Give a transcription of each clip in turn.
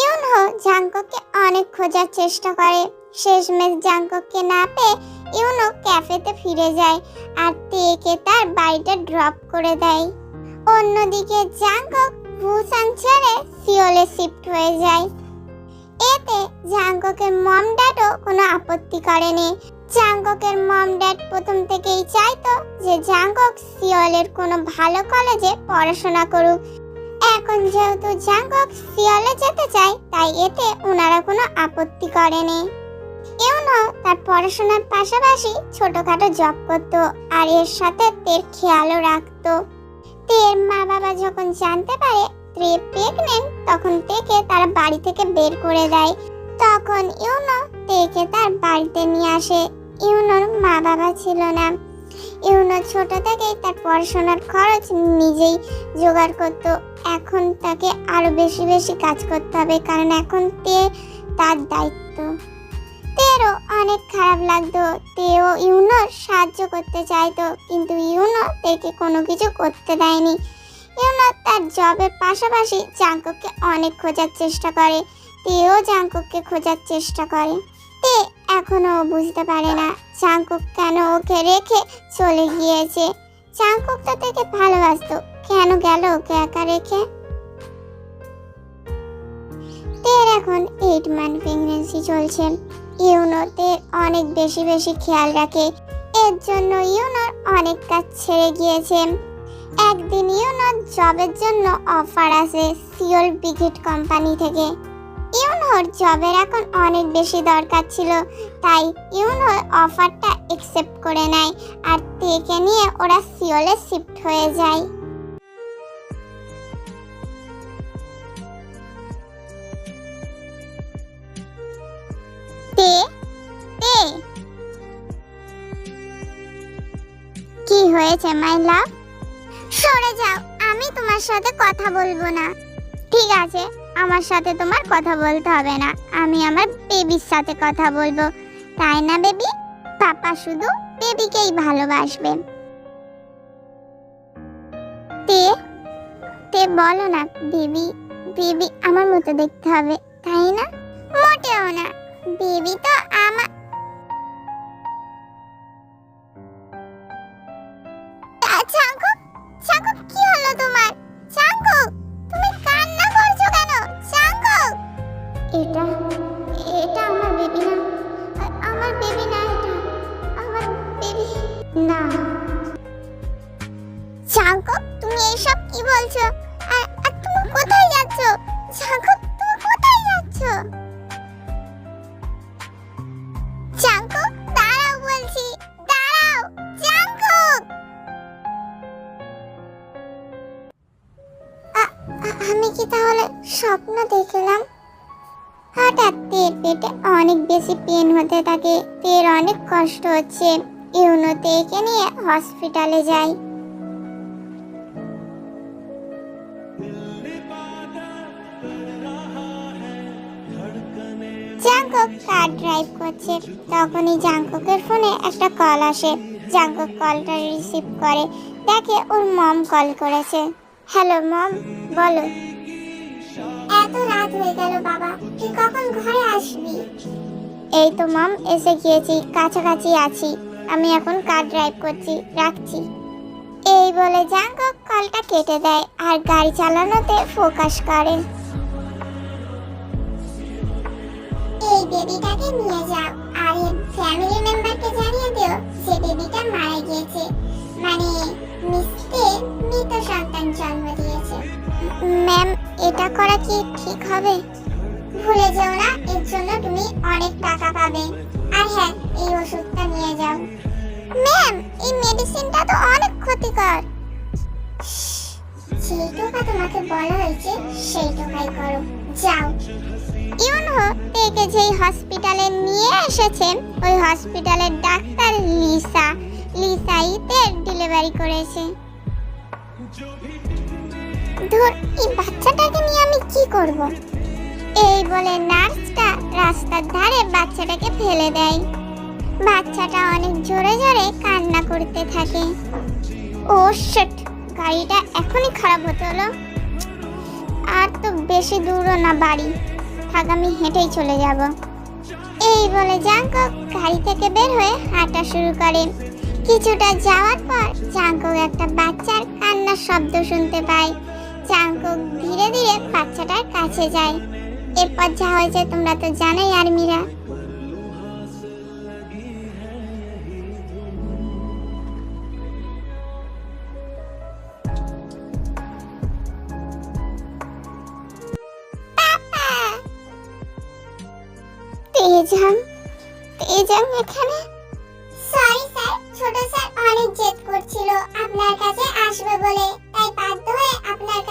Yunho জাঙ্ককে অনেক খোঁজার চেষ্টা করে। শেষমেশ জাঙ্ককে না পেয়ে ইউনো ক্যাফেতে ফিরে যায় আর তেকে তার বাড়িটা ড্রপ করে দেয়। অন্যদিকে জাঙ্কক ভুসান ছেড়ে সিওলে শিফট হয়ে যায়। এতে জাঙ্ককের মম ড্যাডও কোনো আপত্তি করেনি। জাঙ্ককের মম ড্যাড প্রথম থেকেই চাইতো যে জাঙ্কক সিওলের কোনো ভালো কলেজে পড়াশোনা করুক। এখন যেহেতু জাঙ্কক সিওলে যেতে চায়, তাই এতে ওনারা কোনো আপত্তি করেনি। ইউনো তার পড়াশোনার পাশাপাশি ছোটখাটো জব করত আর এর সাথে তের খেয়ালও রাখতো। তের মা বাবা যখন জানতে পারে তে প্রেগনেন্ট, তখন তেকে তারা বাড়ি থেকে বের করে দেয়। তখন ইউনো তেকে তার বাড়িতে নিয়ে আসে। ইউনোর মা বাবা ছিল না। ইউনো ছোট থেকেই তার পড়াশোনার খরচ নিজেই জোগাড় করত। এখন তাকে আরও বেশি বেশি কাজ করতে হবে, কারণ এখন তে তার দায়িত্ব। তেরও অনেক খারাপ লাগতো। তেও ইউনোর সাহায্য করতে চাইতো, কিন্তু ইউনো তেকে কোনো কিছু করতে দেয়নি। ইউনো তার জবের পাশাপাশি জাঙ্কুককে অনেক খোঁজার চেষ্টা করে। তেও জাঙ্কুককে খোঁজার চেষ্টা করে। তে এখনও ও বুঝতে পারে না জাঙ্কুক কেন ওকে রেখে চলে গিয়েছে। জাঙ্কুক তো থেকে ভালোবাসতো। কেন গেল ওকে একা রেখে? তের এখন এইট মান্থ প্রেগনেন্সি চলছে। ইউনোতে অনেক বেশি বেশি খেয়াল রাখে। এর জন্য ইউনোর অনেক কাজ ছেড়ে গিয়েছে। একদিন ইউনোর জবের জন্য অফার আসে সিওল বিগেট কোম্পানি থেকে। ইউনোর জবের এখন অনেক বেশি দরকার ছিল, তাই ইউনোর অফারটা একসেপ্ট করে নেয় আর তেকে নিয়ে ওরা সিওলে শিফট হয়ে যায়। কি হয়েছে মাই লাভ সরে যাও, আমি তোমার সাথে কথা বলব না। ঠিক আছে। আমার সাথে তোমার কথা বলতে হবে না। আমি আমার বেবির সাথে কথা বলব। তাই না বেবি পাপা শুধু বেবিকেই ভালোবাসবে। তে বলো না বেবি বেবি আমার মতো দেখতে হবে, তাই না? মোটেও না। বেবি তো আমার স্বপ্ন দেখলাম। হঠাৎ তের পেটে অনেক বেশি পেন হতে থাকে। তের অনেক কষ্ট হচ্ছে। ইউনো তেকে নিয়ে হসপিটালে যায় জাঙ্কক কার ড্রাইভ করছে। তখনই জাঙ্ককের ফোনে একটা কল আসে। জাঙ্কক কলটা রিসিভ করে। দেখে ওর মম কল করেছে। হ্যালো মম বলো। রাত হয়ে গেল, বাবা। তুই কখন ঘরে আসবি? এই তো, মম, এসে গিয়েছি। কাছাকাছি আছি। আমি এখন কার ড্রাইভ করছি? রাখছি। এই বলে জাঙ্কক কলটা কেটে দেয় আর গাড়ি চালানোতে ফোকাস করে এই বেবিটাকে নিয়ে যাও। আর ফ্যামিলি মেম্বারকে জানিয়ে দিও যে বেবিটা মারা গিয়েছে। মানে মিসকে মৃত সন্তান জন্ম দিয়েছে। ম্যাম এটা করা কি ঠিক হবে? ভুলে যেও না, এর জন্য তুমি অনেক টাকা পাবে। আর হ্যাঁ এই ওষুধটা নিয়ে যাও। ম্যাম, এই মেডিসিনটা তো অনেক ক্ষতিকর। যেইটুকা তোমাকে বলা হয়েছে সেইটুকাই করো। যাও। ইউনহো তেকে যেই হসপিটালে নিয়ে এসেছেন, ওই হসপিটালের ডাক্তার লিসা। লিসাই তের ডেলিভারি করেছে। ধর এই বাচ্চাটাকে নিয়ে আমি কি করব? এই বলে নার্সটা রাস্তার ধারে বাচ্চাটাকে ফেলে দেয়। বাচ্চাটা অনেক জোরে জোরে কান্না করতে থাকে। ও শিট, গাড়িটা এখনই খারাপ হতে হলো। আর তো বেশি দূরও না বাড়ি, থাক আমি হেঁটেই চলে যাব। এই বলে জাঙ্কক গাড়ি থেকে বের হয়ে হাঁটা শুরু করে। কিছুটা যাওয়ার পর জাঙ্কক একটা বাচ্চার কান্নার শব্দ শুনতে পায়। জাঙ্কক ধীরে ধীরে বাচ্চাটার কাছে যায়। এরপর যা হয়েছে তোমরা তো জানোই, আর্মিরা। তেজাং তেজাং এখানে? সরি স্যার ছোট স্যার অনেক জেদ করছিল। আপনার কাছে আসবে বলে।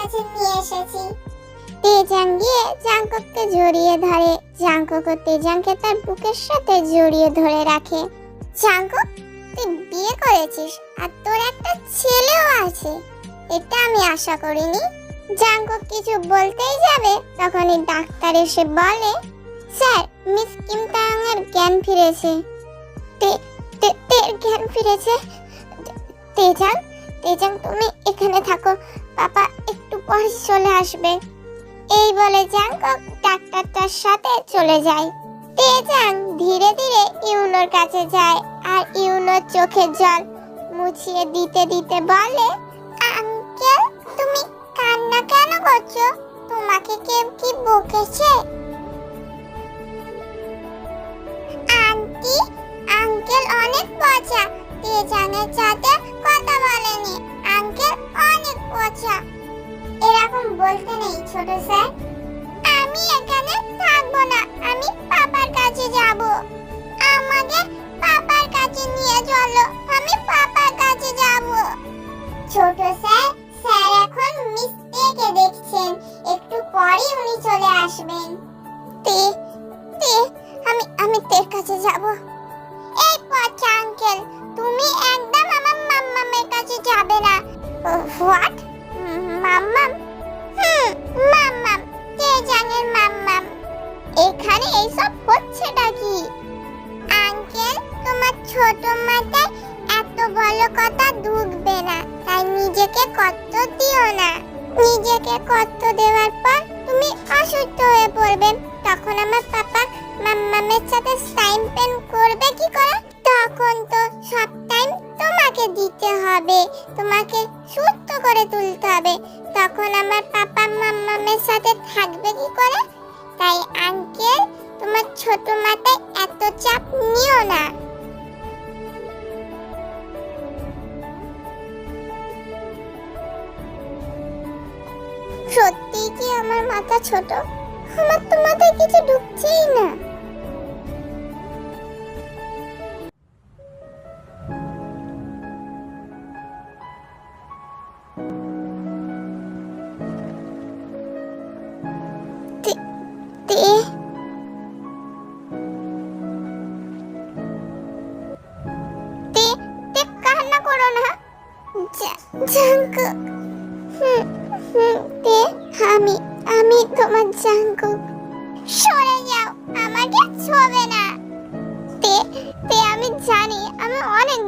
কাছে নিয়ে এসেছি। তেজাং গিয়ে জড়িয়ে ধরে। জাংকক ও তেজাংকে তার বুকের সাথে জড়িয়ে ধরে রাখে। জাংকক তুই বিয়ে করেছিস আর তোর একটা ছেলেও আছে। এটা আমি আশা করিনি। জাংকক কিছু বলতেই যাবে, তখনই ডাক্তার এসে বলে, স্যার, মিস কিম তায়ং এর জ্ঞান ফিরেছে। তে তে জ্ঞান ফিরেছে? তেজাং তেজাং তুমি এখানে থাকো। পাপা একটু পর চলে আসবে। এই বলে জাংকক ডাক্তারটার সাথে চলে যায়। তেজাং ধীরে ধীরে ইউনোর কাছে যায় আর ইউনোর চোখের জল মুছিয়ে দিতে দিতে বলে, আঙ্কেল, তুমি কান্না কেন করছ? তোমাকে কেউ কি বকেছে? আন্টি, আঙ্কেল অনেক পচা তেজানের সাথে তের কাছে যাব। এই পচা আঙ্কেল, তুমি একদম আমার মাম্মামের কাছে যাবে না। হোয়াট মাম্মাম? হুম, মাম্মাম তেজানের মাম্মাম? এখানে এইসব হচ্ছেটা কি? আঙ্কেল, তোমার ছোট মাথায় এত বড় কথা ঢুকবে না, তাই নিজেকে কষ্ট দিও না। নিজেকে কষ্ট দেওয়ার পর তুমি অসুস্থ হয়ে পড়বে, তখন আমার পাপা মাম্মামের সাথে টাইম স্পেন্ড করবে কি করে? তখন তো সব টাইম তোমাকে দিতে হবে। তোমাকে সুস্থ করে তুলতে হবে। তখন আমার পাপা মাম্মামের সাথে থাকবে কি করে? তাই আঙ্কেল তোমার ছোট মাথায় এত চাপ নিও না। সত্যি কি আমার মাথা ছোট? আমার তো মাথায় কিছু ঢুকছেই না।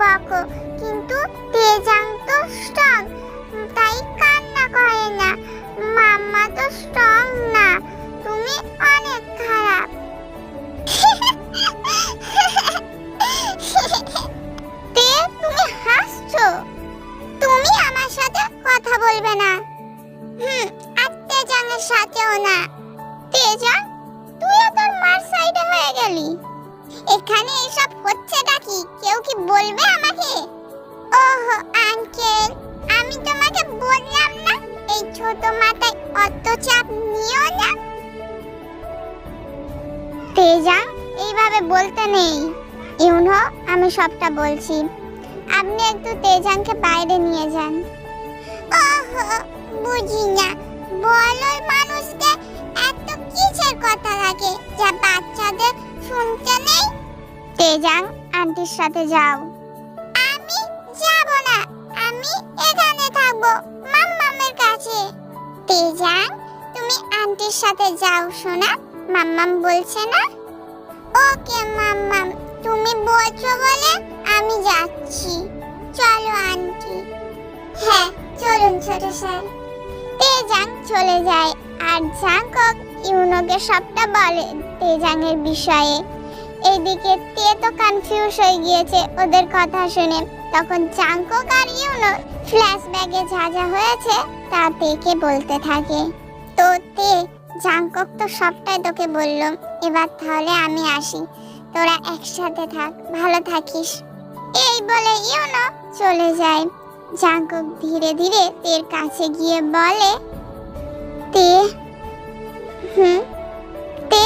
বকো কিন্তু তেজাং তো স্ট্রং তাই কান্না করে না। মাম্মা তো স্ট্রং না। তুমি তেজাং এইভাবে বলতে নেই। ইউনো আমি সবটা বলছি। আপনি একটু তেজাংকে বাইরে নিয়ে যান। বুঝি না বড়লোক মানুষদের এত কিসের কথা থাকে যা বাচ্চাদের শুনতে নেই? তেজাং আন্টির সাথে যাও। আমি যাব না। আমি এখানে থাকব, মাম্মামের কাছে। তেজাং তুমি আন্টির সাথে যাও, সোনা। মাম্মাম বলছে না? ওকে মাম্মাম, তুমি বলছো বলে আমি যাচ্ছি। চলো, আন্টি। হ্যাঁ চলুন ছোট স্যার। তেজাং চলে যায়। আর জাঙ্কক ইউনোকে সবটা বলে তেজাংয়ের বিষয়ে। এইদিকে তে তো কনফিউজ হয়ে গিয়েছে ওদের কথা শুনে। তখন জাঙ্কক আর ইউনো ফ্ল্যাশব্যাগে যা যা হয়েছে, তা তেকে বলতে থাকে। তো তে জাঙ্কক তো সবটাই তোকে বলল। এবার তাহলে আমি আসি। তোরা একসাথে থাক, ভালো থাকিস। এই বলে ইউনো চলে যায়। জাঙ্কক ধীরে ধীরে তের কাছে গিয়ে বলে, তে, হুম, তে,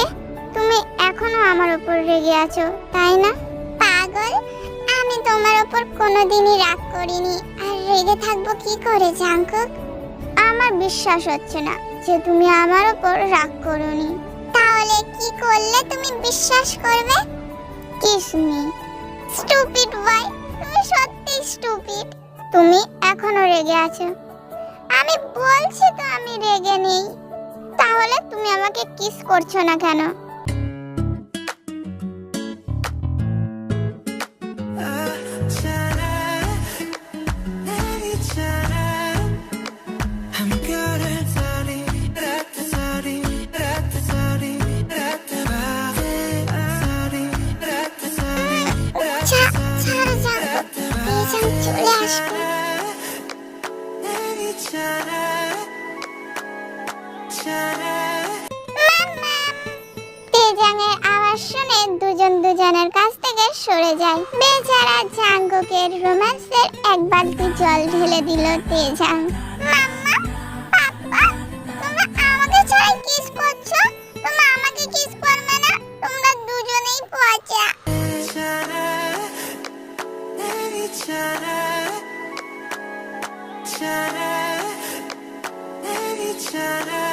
তুমি এখনও আমার উপর রেগে আছো, তাই না? পাগল, আমি তোমার উপর কোনোদিনই রাগ করিনি। আর রেগে থাকব কি করে জাঙ্কক আমার বিশ্বাস হচ্ছে না। যে তুমি আমার উপর রাগ করনি। তাহলে কি করলে তুমি বিশ্বাস করবে? কিসমি? স্টুপিড ভাই, তুমি সত্যি স্টুপিড। তুমি এখনও রেগে আছো। আমি বলছি তো আমি রেগে নেই। তাহলে তুমি আমাকে কিস করছ না কেন? বুকের রোমান্সের এক বালতি জল ঢেলে দিল তেজা তোমরা আমাকে Chara, chara, chara.